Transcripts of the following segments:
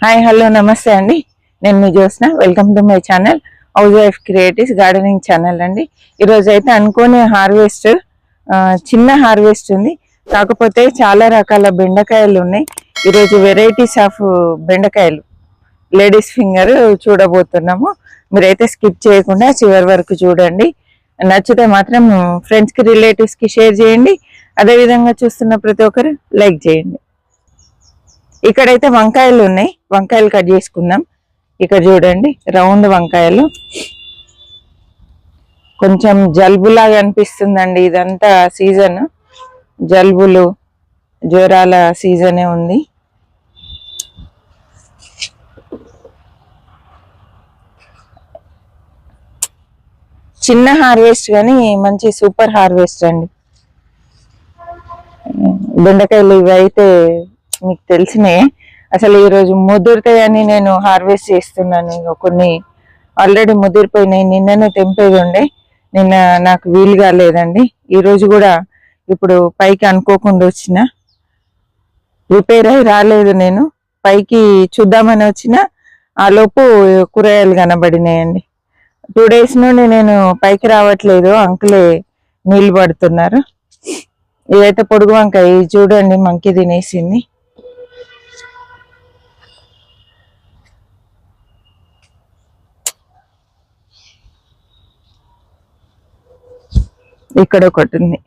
Hi hello నమస్తే అండి. నేను మీ Jyotsna. Welcome to my channel house wife creatives gardening channel అండి. ఈరోజు అయితే అనుకోని హార్వెస్ట్ చిన్న హార్వెస్ట్ ఉంది. కాకపోతే చాలా రకాల బెండకాయలు ఉన్నాయి. ఈరోజు వెరైటీస్ ఆఫ్ బెండకాయలు. లేడీస్ ఫింగర్ చూడబోతున్నాము. మీరైతే స్కిప్ చేయకుండా చివరి వరకు చూడండి. నచ్చితే మాత్రం ఫ్రెండ్స్కి రిలేటివ్స్కి షేర్ చేయండి. అదే విధంగా చూస్తున్న ప్రతి ఒక్కరు లైక్ చేయండి. ఇక్కడైతే వంకాయలు ఉన్నాయి. వంకాయలు కట్ చేసుకుందాం. ఇక్కడ చూడండి రౌండ్ వంకాయలు. కొంచెం జలుబులాగా అనిపిస్తుందండి ఇదంతా సీజన్. జలుబులు జ్వరాల సీజనే ఉంది. చిన్న హార్వెస్ట్ కానీ మంచి సూపర్ హార్వెస్ట్ అండి. బెండకాయలు ఇవి అయితే మీకు తెలిసినాయి అసలు ఈ రోజు ముదురుతాయని నేను హార్వెస్ట్ చేస్తున్నాను. కొన్ని ఆల్రెడీ ముదిరిపోయినాయి. నిన్ననే తెంపేది ఉండే. నిన్న నాకు వీలు కాలేదండి. ఈరోజు కూడా ఇప్పుడు పైకి అనుకోకుండా వచ్చిన రిపేర్ అయి రాలేదు నేను. పైకి చూద్దామని వచ్చిన ఆ లోపు కూరగాయలు కనబడినాయండి. టూ డేస్ నుండి నేను పైకి రావట్లేదు. అంకులే నీళ్ళు పడుతున్నారు. ఇదైతే పొడుగు వంకాయ. ఇది చూడండి మంకి తినేసింది. ఇక్కడ ఒకటి ఉంది.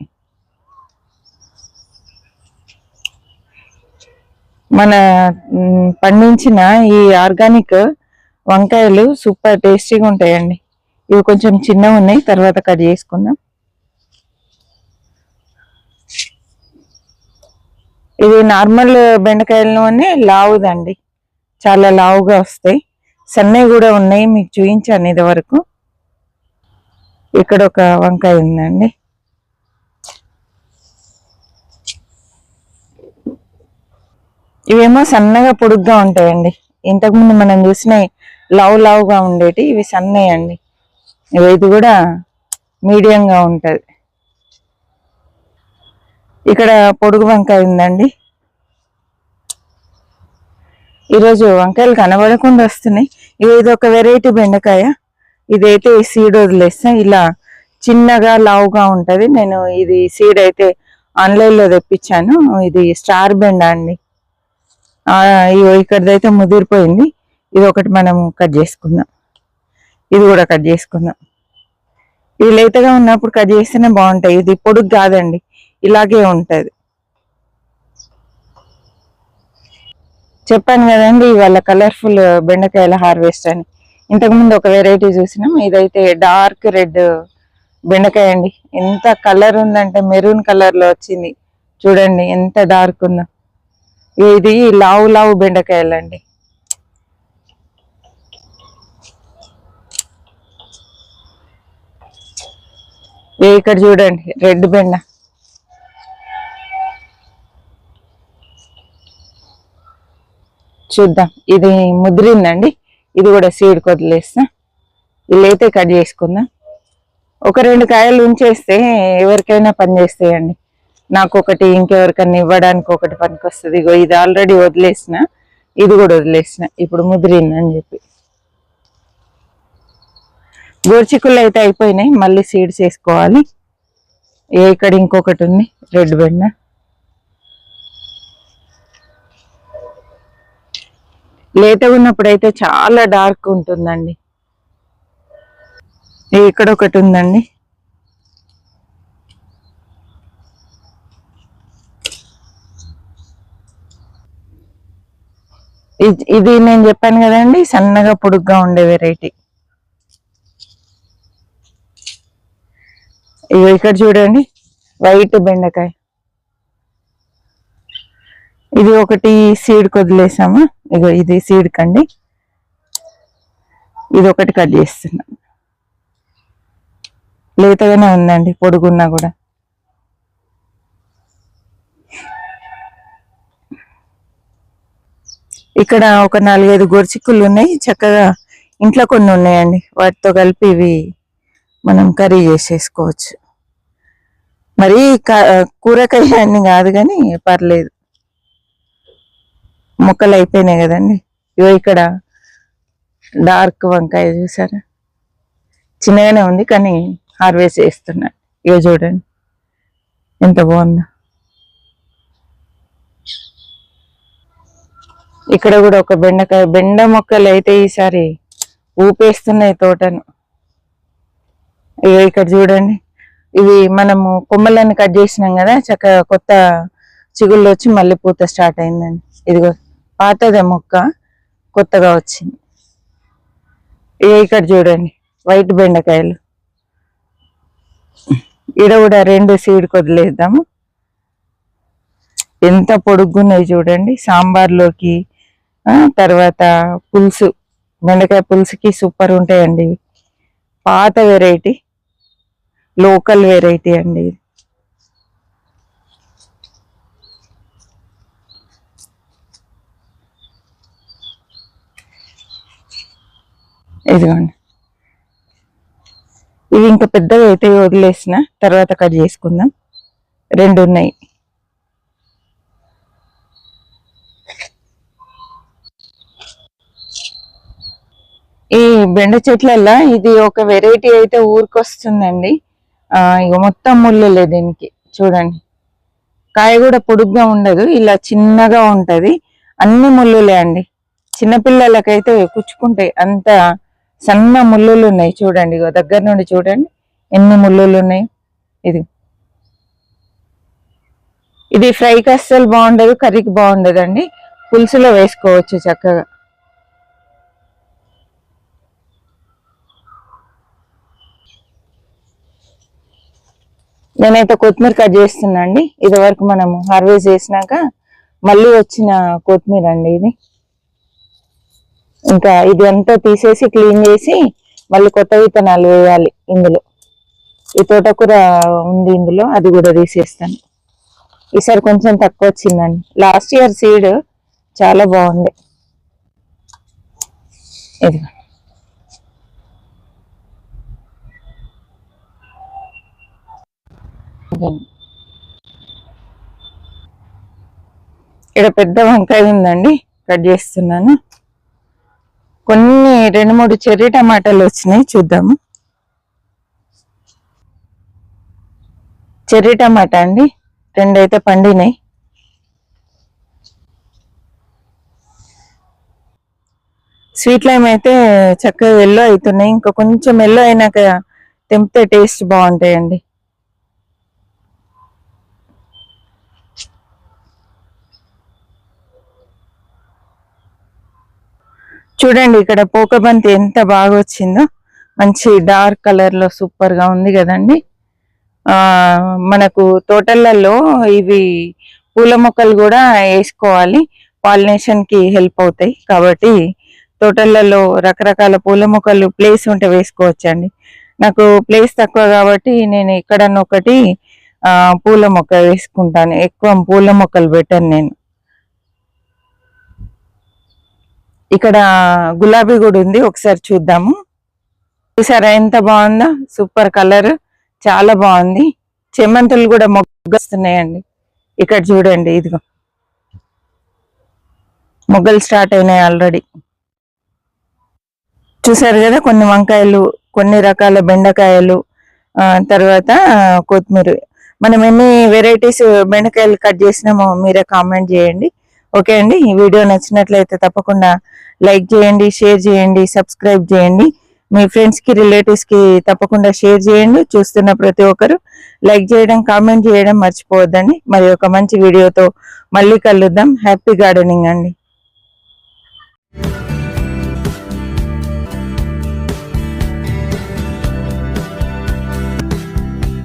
మన పండించిన ఈ ఆర్గానిక్ వంకాయలు సూపర్ టేస్టీగా ఉంటాయండి. ఇవి కొంచెం చిన్నగా ఉన్నాయి తర్వాత కట్ చేసుకుందాం. ఇది నార్మల్ బెండకాయలలోనే లావుదండి. చాలా లావుగా వస్తాయి. సన్నవి కూడా ఉన్నాయి మీకు చూపించాను ఇది వరకు ఇక్కడ ఒక వంకాయ ఉందండి. ఇవేమో సన్నగా పొడుగ్గా ఉంటాయండి. ఇంతకుముందు మనం చూసిన లవ్ లావుగా ఉండేటి ఇవి సన్నయండి. అండి ఇవి ఇది కూడా మీడియంగా ఉంటుంది. ఇక్కడ పొడుగు వంకాయ ఉందండి. ఈరోజు వంకాయలు కనబడకుండా వస్తున్నాయి. ఇది ఒక వెరైటీ బెండకాయ. ఇదైతే సీడ్ వదిలేస్తాం ఇలా చిన్నగా లావుగా ఉంటుంది. నేను ఇది సీడ్ అయితే ఆన్లైన్లో తెప్పించాను. ఇది స్టార్ బెండ అండి. ఇక్కడిదైతే ముదిరిపోయింది. ఇది ఒకటి మనం కట్ చేసుకుందాం. ఇది కూడా కట్ చేసుకుందాం. ఇది లేతగా ఉన్నప్పుడు కట్ చేస్తేనే బాగుంటాయి. ఇది పొడుగు కాదండి. ఇలాగే ఉంటుంది. చెప్పాను కదండి ఇవాళ కలర్ఫుల్ బెండకాయల హార్వెస్ట్ అని. ఇంతకుముందు ఒక వెరైటీ చూసినాం. ఇదైతే డార్క్ రెడ్ బెండకాయ అండి. ఎంత కలర్ ఉందంటే మెరూన్ కలర్లో వచ్చింది. చూడండి ఎంత డార్క్ ఉందో. ఇది లావు లావు బెండకాయలు అండి ఇక్కడ చూడండి రెడ్ బెండ. చూద్దాం ఇది ముదిరిందండి. ఇది కూడా సీడ్ కొదిలేస్తా ఇల్లైతే కట్ చేసుకుందాం. ఒక రెండు కాయలు ఉంచేస్తే ఎవరికైనా పని చేస్తాయండి. నాకు ఒకటి ఇంకెవరికైనా ఇవ్వడానికి ఒకటి పనికి వస్తుంది ఇగో ఇది ఆల్రెడీ వదిలేసిన ఇది కూడా వదిలేసిన. ఇప్పుడు ముదిరింది అని చెప్పి. గోర్చికుళ్ళు అయితే అయిపోయినాయి మళ్ళీ సీడ్స్ వేసుకోవాలి. ఏ ఇక్కడ ఇంకొకటి ఉంది? రెడ్ బెండ లేతగా ఉన్నప్పుడు అయితే చాలా డార్క్ ఉంటుందండి. ఇక్కడ ఒకటి ఉందండి? ఇది- ఇది నేను చెప్పాను కదండి సన్నగా పొడుగ్గా ఉండే వెరైటీ ఇగో ఇక్కడ చూడండి వైట్ బెండకాయ. ఇది ఒకటి సీడ్ కొదిలేసామా ఇగో ఇది సీడ్ కండి. ఇది ఒకటి కట్ చేస్తున్నా. లేతగానే ఉందండి పొడుగున్నా కూడా. ఇక్కడ ఒక నాలుగైదు గొరిచిక్కులు ఉన్నాయి చక్కగా ఇంట్లో కొన్ని ఉన్నాయండి. వాటితో కలిపి ఇవి మనం కర్రీ చేసేసుకోవచ్చు. మరి క- కూరగాయ కాదు కానీ పర్లేదు. మొక్కలు అయిపోయినాయి కదండి. ఇవో ఇక్కడ డార్క్ వంకాయ చూసారా? చిన్నగానే ఉంది కానీ హార్వెస్ట్ చేస్తున్నా. ఇగో చూడండి. ఎంత బాగుందో. ఇక్కడ కూడా ఒక బెండకాయ బెండ మొక్కలు అయితే ఈసారి ఊపేస్తున్నాయి తోటను. ఇగో ఇక్కడ చూడండి. ఇవి మనము కొమ్మలన్నీ కట్ చేసినాం కదా చక్కగా కొత్త చిగుళ్ళు వచ్చి మళ్ళీ పూత స్టార్ట్ అయిందండి. ఇదిగో పాతదే మొక్క కొత్తగా వచ్చింది. ఇగో ఇక్కడ చూడండి వైట్ బెండకాయలు. ఈడ కూడా రెండు సీడ్ కొదిలేద్దాము ఎంత పొడుగున్నాయి చూడండి సాంబార్లోకి తర్వాత పులుసు. బెండకాయ పులుసుకి సూపర్ ఉంటాయండి. పాత వెరైటీ లోకల్ వెరైటీ అండి ఇదిగోండి. ఇవి ఇంకా పెద్దగా అయితే వదిలేసిన తర్వాత కట్ చేసుకుందాం. రెండు ఉన్నాయి. ఈ బెండ చెట్లల్లో ఇది ఒక వెరైటీ అయితే ఊరికొస్తుందండి. ఆ ఇక మొత్తం ముళ్ళులే దీనికి చూడండి. కాయ కూడా పొడుగ్గా ఉండదు ఇలా చిన్నగా ఉంటది. అన్ని ముళ్ళులే అండి. చిన్నపిల్లలకైతే కుచ్చుకుంటాయి అంత సన్న ముళ్ళులు ఉన్నాయి చూడండి. ఇగో దగ్గర నుండి చూడండి ఎన్ని ముళ్ళులు ఉన్నాయి. ఇది. ఇది ఫ్రైకి అస్సలు బాగుండదు కర్రీకి బాగుండదు అండి పులుసులో వేసుకోవచ్చు చక్కగా. నేనైతే కొత్తిమీర కట్ చేస్తున్నా అండి. ఇది వరకు మనము హార్వెస్ట్ చేసినాక మళ్ళీ వచ్చిన కొత్తిమీర అండి ఇది. ఇంకా ఇది అంతా తీసేసి క్లీన్ చేసి మళ్ళీ కొత్త విత్తనాలు వేయాలి ఇందులో. ఈ తోటకూర ఉంది ఇందులో అది కూడా తీసేస్తాను. ఈసారి కొంచెం తక్కువ వచ్చిందండి. లాస్ట్ ఇయర్ సీడ్ చాలా బాగుంది ఇది ఇక్కడ పెద్ద వంకాయ ఉందండి కట్ చేస్తున్నాను. కొన్ని రెండు మూడు చెర్రీ టమాటాలు వచ్చినాయి చూద్దాము. చెర్రీ టమాటా అండి రెండు అయితే పండినాయి. స్వీట్ లైమ్ అయితే చక్కగా ఎల్లో అవుతున్నాయి ఇంకా కొంచెం ఎల్లో అయినాక తెంపితే టేస్ట్ బాగుంటాయండి. చూడండి ఇక్కడ పోకబంతి ఎంత బాగా వచ్చిందో. మంచి డార్క్ కలర్లో సూపర్గా ఉంది కదండి. ఆ మనకు తోటలలో ఇవి పూల మొక్కలు కూడా వేసుకోవాలి. పాలినేషన్కి హెల్ప్ అవుతాయి. కాబట్టి తోటలలో రకరకాల పూల మొక్కలు ప్లేస్ ఉంటే వేసుకోవచ్చండి. నాకు ప్లేస్ తక్కువ కాబట్టి నేను ఎక్కడన్నా ఒకటి ఆ పూల మొక్క వేసుకుంటాను. ఎక్కువ పూల మొక్కలు పెట్టాను నేను. ఇక్కడ గులాబీ కూడా ఉంది ఒకసారి చూద్దాము. ఈసారి ఎంత బాగుందో? సూపర్ కలర్ చాలా బాగుంది. చెమంతులు కూడా మొగ్గొస్తున్నాయండి. ఇక్కడ చూడండి ఇదిగో. మొగ్గలు స్టార్ట్ అయినాయి ఆల్రెడీ. చూసారు కదా కొన్ని వంకాయలు కొన్ని రకాల బెండకాయలు తర్వాత కొత్తిమీర. మనం ఎన్ని వెరైటీస్ బెండకాయలు కట్ చేసినామో మీరే కామెంట్ చేయండి. ఓకే అండి. ఈ వీడియో నచ్చినట్లయితే తప్పకుండా లైక్ చేయండి షేర్ చేయండి సబ్స్క్రైబ్ చేయండి. మీ ఫ్రెండ్స్కి రిలేటివ్స్కి తప్పకుండా షేర్ చేయండి. చూస్తున్న ప్రతి ఒక్కరు లైక్ చేయడం కామెంట్ చేయడం మర్చిపోవద్దండి. మరి ఒక మంచి వీడియోతో మళ్ళీ కలుద్దాం. హ్యాపీ గార్డెనింగ్ అండి.